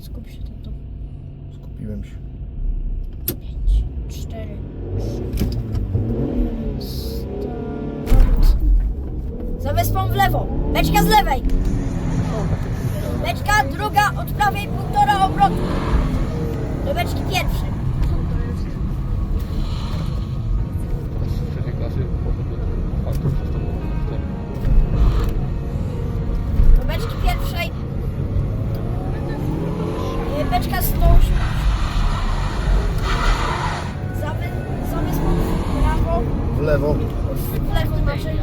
skup się tato. Skupiłem się. Pięć, cztery, trzy. Start. Za wyspą w lewo. Beczka z lewej. Beczka druga od prawej półtora obrotu. Do beczki pierwszej. Beczka 100. Za, wy, za wyspą w prawo. W lewo. w lewo znaczy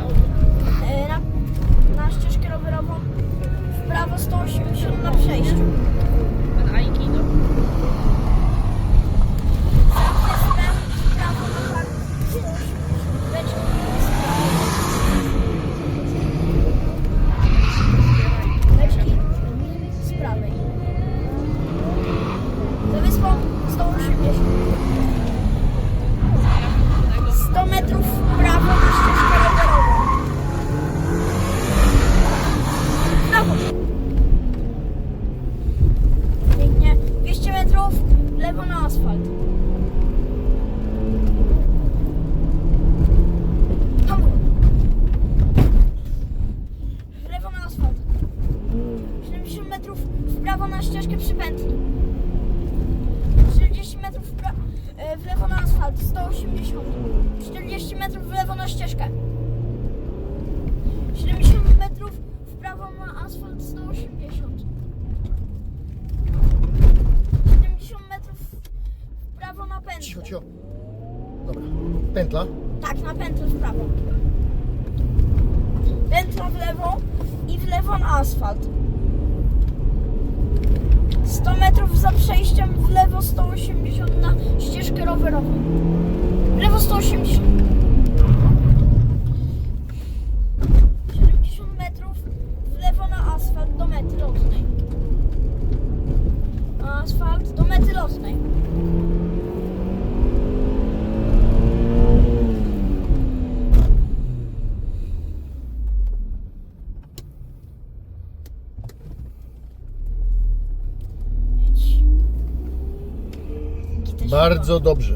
metrów w lewo na asfalt. W lewo na asfalt. 70 metrów w prawo na ścieżkę przy pętli. 40 metrów w, pra- e, w lewo na asfalt. 180. 40 metrów w lewo na ścieżkę. 70 metrów w prawo na asfalt 180. 70 metrów w prawo na pętlę. Cicho, cicho. Dobra. Pętla. Tak, na pętlę w prawo. Pętla w lewo i w lewo na asfalt. 100 metrów za przejściem w lewo 180 na ścieżkę rowerową. W lewo 180. 70 metrów w lewo na asfalt do mety lotnej. Asfalt do mety lotnej. Bardzo dobrze.